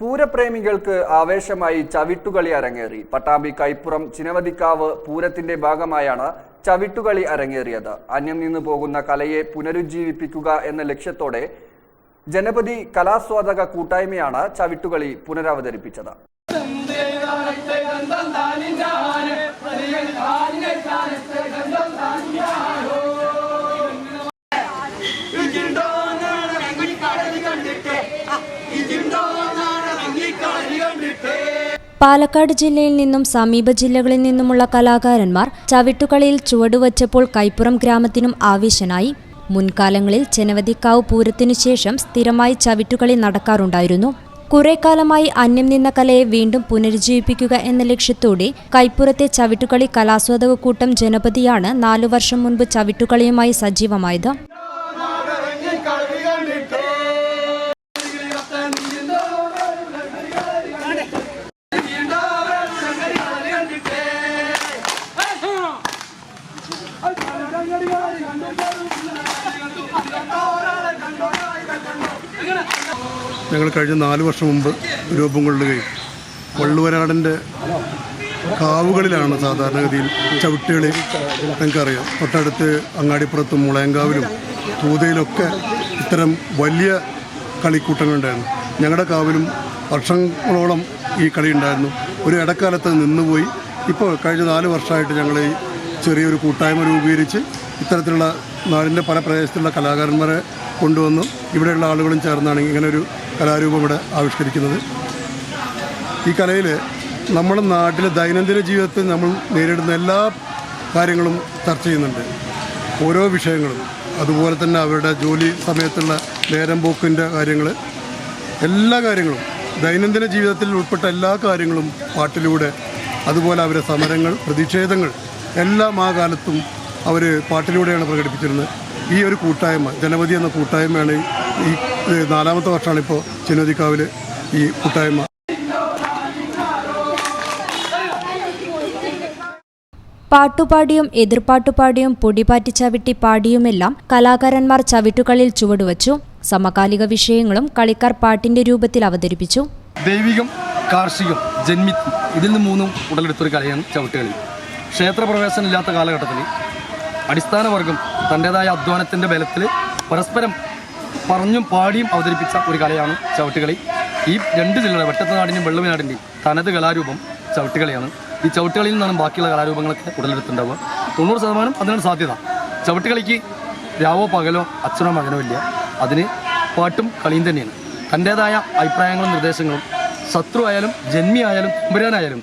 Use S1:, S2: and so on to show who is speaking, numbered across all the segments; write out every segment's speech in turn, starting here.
S1: പൂരപ്രേമികൾക്ക് ആവേശമായി ചവിട്ടുകളി അരങ്ങേറി. പട്ടാമ്പി കൈപ്പുറം ചിനവതിക്കാവ് പൂരത്തിന്റെ ഭാഗമായാണ് ചവിട്ടുകളി അരങ്ങേറിയത്. അന്യം നിന്ന് പോകുന്ന കലയെ പുനരുജ്ജീവിപ്പിക്കുക എന്ന ലക്ഷ്യത്തോടെ ജനപതി കലാസ്വാദക കൂട്ടായ്മയാണ് ചവിട്ടുകളി പുനരവതരിപ്പിച്ചത്.
S2: പാലക്കാട് ജില്ലയിൽ നിന്നും സമീപ ജില്ലകളിൽ നിന്നുമുള്ള കലാകാരന്മാർ ചവിട്ടുകളിയിൽ ചുവടുവച്ചപ്പോൾ കൈപ്പുറം ഗ്രാമത്തിനും ആവേശനായി. മുൻകാലങ്ങളിൽ ചെനവതിക്കാവ് പൂരത്തിനു ശേഷം സ്ഥിരമായി ചവിട്ടുകളി നടക്കാറുണ്ടായിരുന്നു. കുറെ കാലമായി അന്യം നിന്ന കലയെ വീണ്ടും പുനരുജ്ജീവിപ്പിക്കുക എന്ന ലക്ഷ്യത്തോടെ കൈപ്പുറത്തെ ചവിട്ടുകളി കലാസ്വാദക കൂട്ടം ജനപതിയാണ് നാലു വർഷം മുൻപ് ചവിട്ടുകളിയുമായി സജീവമായത്.
S3: ഞങ്ങൾ കഴിഞ്ഞ നാല് വർഷം മുമ്പ് രൂപം കൊള്ളുകയും വള്ളുവനാടിന്റെ കാവുകളിലാണ് സാധാരണഗതിയിൽ ചവിട്ടുകളി നിങ്ങൾക്കറിയാം തൊട്ടടുത്ത് അങ്ങാടിപ്പുറത്തും മുളയങ്കാവിലും തൂതയിലൊക്കെ ഇത്തരം വലിയ കളിക്കൂട്ടങ്ങളുണ്ടായിരുന്നു. ഞങ്ങളുടെ കാവിലും വർഷങ്ങളോളം ഈ കളി ഉണ്ടായിരുന്നു. ഒരു ഇടക്കാലത്ത് നിന്നുപോയി. ഇപ്പോൾ കഴിഞ്ഞ നാല് വർഷമായിട്ട് ഞങ്ങൾ ഈ ചെറിയൊരു കൂട്ടായ്മ രൂപീകരിച്ച് ഇത്തരത്തിലുള്ള നാടിന്റെ പല പ്രദേശത്തുള്ള കലാകാരന്മാരെ കൊണ്ടുവന്നു. ഇവിടെയുള്ള ആളുകളും ചേർന്നാണ് ഇങ്ങനെ ഒരു കലാരൂപം ഇവിടെ ആവിഷ്കരിക്കുന്നത്. ഈ കലയിൽ നമ്മുടെ നാട്ടിലെ ദൈനംദിന ജീവിതത്തിൽ നമ്മൾ നേരിടുന്ന എല്ലാ കാര്യങ്ങളും ചർച്ച ചെയ്യുന്നുണ്ട്. ഓരോ വിഷയങ്ങളും. അതുപോലെ തന്നെ അവരുടെ ജോലി സമയത്തുള്ള നേരം പോക്കിന്റെ കാര്യങ്ങൾ എല്ലാ കാര്യങ്ങളും. ദൈനംദിന ജീവിതത്തിൽ ഉൾപ്പെട്ട എല്ലാ കാര്യങ്ങളും പാട്ടിലൂടെ. അതുപോലെ അവരെ സമരങ്ങൾ പ്രതിഷേധങ്ങൾ എല്ലാം ആ കാലത്തും അവർ പാട്ടിലൂടെയാണ് പ്രകടിപ്പിച്ചിരുന്നത്. ഈ ഒരു കൂട്ടായ്മ ജനപതി എന്ന കൂട്ടായ്മയാണ് ഈ നാലാമത്തെ വർഷമാണ് ഇപ്പോൾ ചിനോദിക്കാവിൽ ഈ കൂട്ടായ്മ.
S2: പാട്ടുപാടിയും എതിർപ്പാട്ടുപാടിയും പൊടിപാറ്റി ചവിട്ടി പാടിയുമെല്ലാം കലാകാരന്മാർ ചവിട്ടുകളിൽ ചുവടുവച്ചു. സമകാലിക വിഷയങ്ങളും കളിക്കാർ പാട്ടിന്റെ രൂപത്തിൽ അവതരിപ്പിച്ചു.
S4: ദൈവികം കാർഷികം ജന്മിത്വം ഇതിൽ നിന്ന് മൂന്നും ഉടലെടുത്തൊരു കലയാണ് ചവിട്ടുകളി. ക്ഷേത്രപ്രവേശനം ഇല്ലാത്ത കാലഘട്ടത്തിൽ അടിസ്ഥാന വർഗം തന്റെതായ അധ്വാനത്തിന്റെ ബലത്തിൽ പരസ്പരം പറഞ്ഞും പാടിയും അവതരിപ്പിച്ച ഒരു കലയാണ് ചവിട്ടുകളി. ഈ രണ്ട് ജില്ലയുടെ വെട്ടത്തനാടിന്റെയും വെള്ളുവനാടിന്റെയും തനത് കലാരൂപം ചവിട്ടുകളിയാണ്. ഈ ചവിട്ടുകളിയിൽ നിന്നാണ് ബാക്കിയുള്ള കലാരൂപങ്ങളൊക്കെ ഉടലെടുത്തുണ്ടാവുക തൊണ്ണൂറ് ശതമാനം അതിനാണ് സാധ്യത. ചവിട്ടുകളിക്ക് രാവോ പകലോ അച്ഛനോ മകനോ ഇല്ല. അതിന് പാട്ടും കളിയും തന്നെയാണ്. തന്റേതായ അഭിപ്രായങ്ങളും നിർദ്ദേശങ്ങളും. ശത്രു ആയാലും ജന്മി ആയാലും കുമ്പരാനായാലും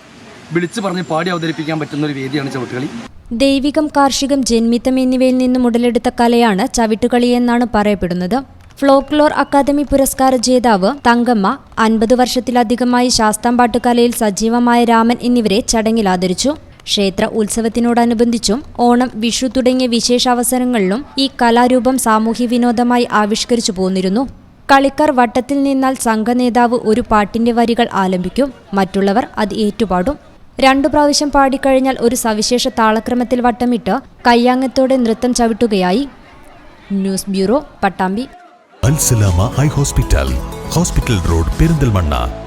S4: വിളിച്ചു പറഞ്ഞ് പാടി അവതരിപ്പിക്കാൻ പറ്റുന്ന ഒരു വേദിയാണ് ചവിട്ടുകളി.
S2: ദൈവികം കാർഷികം ജന്മിത്തം എന്നിവയിൽ നിന്നും ഉടലെടുത്ത കലയാണ് ചവിട്ടുകളി എന്നാണ് പറയപ്പെടുന്നത്. ഫ്ലോക്ലോർ അക്കാദമി പുരസ്കാര ജേതാവ് തങ്കമ്മ അൻപത് വർഷത്തിലധികമായി ശാസ്താംപാട്ട് കലയിൽ സജീവമായ രാമൻ എന്നിവരെ ചടങ്ങിൽ ആദരിച്ചു. ക്ഷേത്ര ഉത്സവത്തിനോടനുബന്ധിച്ചും ഓണം വിഷു തുടങ്ങിയ വിശേഷാവസരങ്ങളിലും ഈ കലാരൂപം സാമൂഹ്യ വിനോദമായി ആവിഷ്കരിച്ചു പോന്നിരുന്നു. കളിക്കാർ വട്ടത്തിൽ നിന്നാൽ സംഘനേതാവ് ഒരു പാട്ടിന്റെ വരികൾ ആലംബിക്കും മറ്റുള്ളവർ അത് ഏറ്റുപാടും. രണ്ടു പ്രാവശ്യം പാടിക്കഴിഞ്ഞാൽ ഒരു സവിശേഷ താളക്രമത്തിൽ വട്ടമിട്ട് കയ്യാങ്ങത്തോടെ നൃത്തം ചവിട്ടുകയായി. News bureau Pattambi.
S5: Al Salama eye hospital. Hospital road Perinthalmanna.